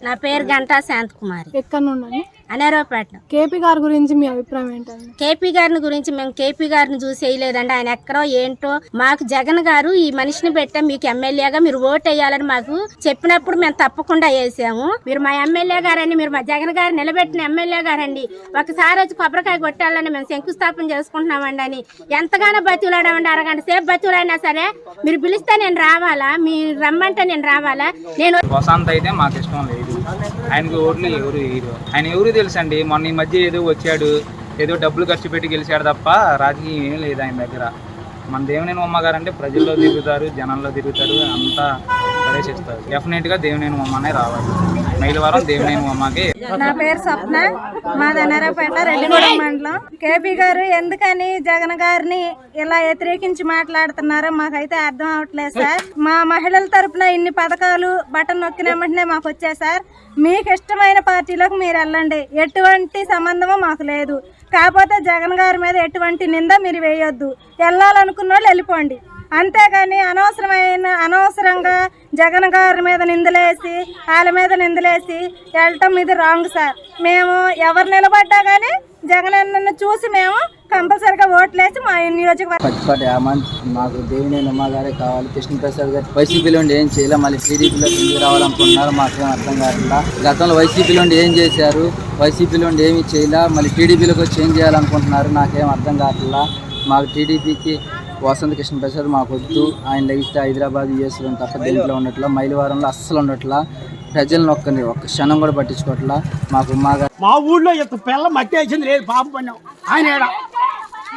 నా పేరు గంటా శాంత్ కుమారి ఎక్కడ నుండి అనేరోపేట కేపీ గారి గురించి మీ అభిప్రాయం ఏంటండి? కేపీ గారిని గురించి మేము కేపీ గారిని చూసి వేయలేదండి. ఆయన ఎక్కడో ఏంటో మాకు జగన్ గారు ఈ మనిషిని పెట్టా మీకు ఎమ్మెల్యేగా మీరు ఓటు వేయాలని మాకు చెప్పినప్పుడు మేము తప్పకుండా వేసాము. మీరు మా ఎమ్మెల్యే గారండి మీరు మా జగన్ గారు నిలబెట్టిన ఎమ్మెల్యే గారండి. ఒకసారి వచ్చి కొబ్బరికాయ కొట్టాలని మేము శంకుస్థాపన చేసుకుంటున్నామండి అని. ఎంతగానో బతిలాడామండి అరగంట సేపు బతిలాడినా సరే మీరు పిలిస్తే నేను రావాలా? మీరు రమ్మంటే నేను రావాలా? నేను వసంత్ అయితే మాకు ఇష్టం లేదు. ఆయనకి ఓట్లు ఎవరు ఆయన ఎవరు తెలుసండి మొన్న ఈ మధ్య ఏదో వచ్చాడు ఏదో డబ్బులు ఖర్చు పెట్టి గెలిచాడు తప్ప రాజకీయం ఏం లేదు ఆయన దగ్గర. మన దేవినేని ఉమ్మ గారు అంటే ప్రజల్లో తిరుగుతారు జనంలో తిరుగుతారు అంతా ప్రవేశిస్తారు డెఫినెట్గా దేవినేని ఉమ్మనే రావాలి. మైలవారం దేవినేని ఉమ్మకి నా పేరు స్వప్న మా దనరాపేట రెడ్డిగూడెం మండలం. కేపీ గారు ఎందుకని జగన్ గారిని ఇలా వ్యతిరేకించి మాట్లాడుతున్నారో మాకైతే అర్థం అవట్లేదు సార్. మా మహిళల తరపున ఇన్ని పథకాలు బటన్ నొక్కిన వెంటనే మాకు వచ్చాయి సార్. మీకు ఇష్టమైన పార్టీలోకి మీరు వెళ్ళండి. ఎటువంటి సంబంధము మాకు లేదు. కాకపోతే జగన్ గారి మీద ఎటువంటి నింద మీరు వేయొద్దు. వెళ్ళాలనుకున్న వాళ్ళు వెళ్ళిపోండి. అంతేగాని అనవసరమైన అనవసరంగా జగన్ గారి మీద నిందలేసి వాళ్ళ మీద నిందలేసి వెళ్ళటం ఇది రాంగ్ సార్ మేము ఎవరు నిలబడ్డా కానీ జగన్ చూసి మేము కంపల్సరీ నియోజకవర్గం పచ్చిపాటి హేమంత్ మాకు దేవినేని ఉమ్మా గారే కావాలి కృష్ణప్రసాద్ గారు వైసీపీలో ఏం చేయలే మళ్ళీ టీడీపీలో ఎందుకు రావాలనుకుంటున్నారు మాకేం అర్థం కావట్లా గతంలో వైసీపీలో ఉండి ఏం చేశారు వైసీపీలో ఉండి ఏమీ చేయలే మళ్ళీ టీడీపీలోకి వచ్చి ఏం చేయాలనుకుంటున్నారు నాకేం అర్థం కావట్లా మాకు టీడీపీకి వసంత కృష్ణ ప్రసాద్ మాకు వద్దు ఆయన లెగిస్తే హైదరాబాద్ యూఎస్లో తప్ప దేంట్లో ఉండట్లా మైలవారంలో అస్సలు ఉండట్లా ప్రజలను ఒక్క ఒక్క క్షణం కూడా పట్టించుకోవట్లా మాకు మా ఊళ్ళో ఇంత పిల్ల మట్టి వేసింది లేదు పాపం పన్నాం ఆయన ఏడ?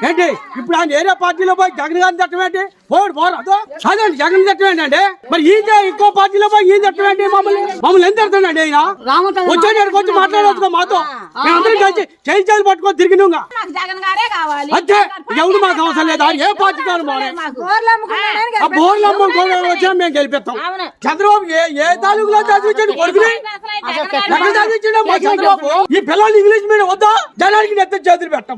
ఏంటి? ఇప్పుడు ఆయన ఏరియా పార్టీలో పోయి జగన్ గారిని తట్టమేంటి పోడు పోరాదు అదండి జగన్ తిట్టం ఏంటండి మరి ఈయన ఇంకో పార్టీలో పోయి ఈయన మమ్మల్ని. మమ్మల్ని ఎంత తిడతాడండి ఆయన వచ్చేటాడు కొంచెం మాట్లాడవచ్చు మాతో. మేమందరం కలిసి చేయి చేయి పట్టుకొని కావాలి. అంతే ఎవరు మాకు అవసరం లేదు. ఏ పార్టీ కాదు ఆ బోర్లు వచ్చినా మేము గెలిపిస్తాం. చంద్రబాబు ఏ ఏ తాలూకులో చదివించండి కొడుకుని? ఎక్కడ చదివించండి మా చంద్రబాబు ఈ పిల్లలు ఇంగ్లీష్ మీడియం వద్దా? జనానికి నెత్త చేతులు పెట్టం.